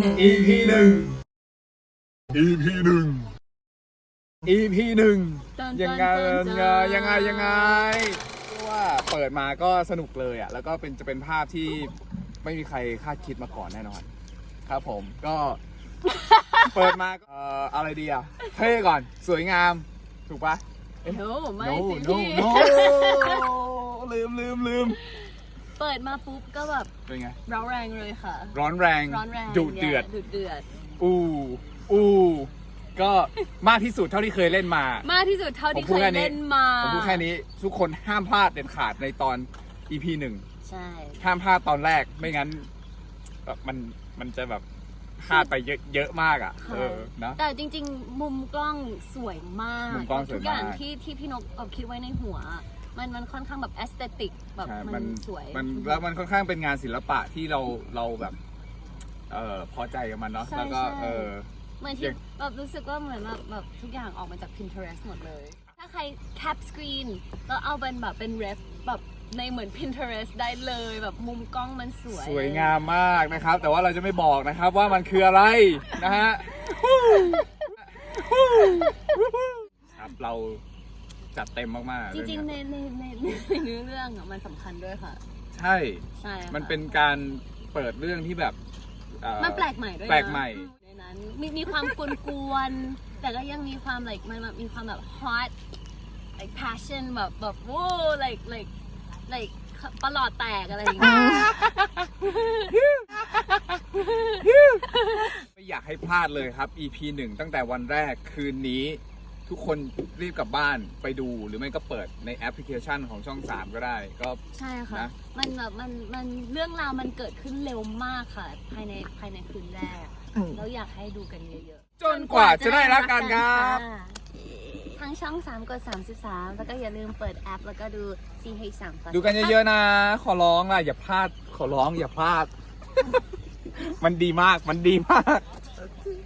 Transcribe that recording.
หนึ่ง EP หนึ่ง EP หนึ่ง EP หนึ่งตันยังไงตันตันยังไงยังไงยังไงเรียกว่าเปิดมาก็สนุกเลยอะ แล้วก็เป็นจะเป็นภาพที่ไม่มีใครคาดคิดมาก่อนแน่นอน ครับผมก็ เปิดมาก็เอ่ออะไรดีอะเท่ก่อนสวยงาม ถูกปะ โน้ไม่ no สิ no พี่ no ลืมลืมลืม เปิดมาปุ๊บก็แบบเป็นไง ร้อนแรงเลยค่ะ ร้อนแรงร้อนแรงดุเดือด ดุเดือด อู้ อู้ ก็มากที่สุดเท่าที่เคยเล่นมา มากที่สุดเท่าที่ผมเคพูดยแค่นี้เล่นมาผมพูดแค่นี้ทุกคนห้ามพลาดเด็ดขาดในตอน EP หนึ่งใช่ ห้ามพลาดตอนแรกไม่งั้นแบบมันมันจะแบบพลาดไปเยอะเยอะมากอะเออนะแต่จริง ๆ มุมกล้องสวยมากมุมกล้องสวยมากทุกอย่างที่ที่พี่นกเอาคิดไว้ในหัว มันมันค่อนข้างแบบแอสเตติกแบบใช่มันสวย มันแล้วมันค่อนข้างเป็นงานศิลปะที่เราเราแบบเออพอใจกับมันเนาะใช่แล้วก็ใช่ เออ เหมือนอที่ย่าง แบบรู้สึกว่าเหมือนแบบแบบทุกอย่างออกมาจาก Pinterest หมดเลย ถ้าใคร cap screen แล้วเอาเป็นแบบเป็น ref แบบในเหมือน Pinterest ได้เลยแบบมุมกล้องมันสวยสวยงามมากนะครับ แต่ว่าเราจะไม่บอกนะครับว่ามันคืออะไรนะฮะครับเรา จัดเต็มมากๆจริงๆในเรื่องในเนี้ยในในเนื้อเรื่องอะมันสำคัญด้วยค่ะใช่ ใช่ค่ะมันเป็นการเปิดเรื่องที่แบบเอ่อ มันแปลกใหม่ด้วยนะแปลกใหม่ ในนั้นมีมีความกวนๆแต่ก็ยังมีความ like มันแบบมีความแบบ hot like passion แบบแบบโว้ like like like ประหลอดแตกอะไรอย่างเงี้ยไม่อยากให้พลาดเลยครับ EP หนึ่งตั้งแต่วันแรกคืนนี้ ทุกคนรีบกลับบ้านไปดูหรือไม่ก็เปิดในแอปพลิเคชันของช่อง 3 ก็ได้ก็ ใช่ค่ะ นะ มันแบบมันมันเรื่องราวมันเกิดขึ้นเร็วมากค่ะ ภายในภายในคืนแรกแล้วอยากให้ดูกันเยอะๆจนกว่าจะได้รักกันครับะทั้งช่อง 3 กด 33 แล้วก็อย่าลืมเปิดแอป แล้วก็ดู CH3 ดูกันเยอะๆนะ ขอร้องล่ะอย่าพลาดขอร้องอย่าพลาด มันดีมากมันดีมาก ๆ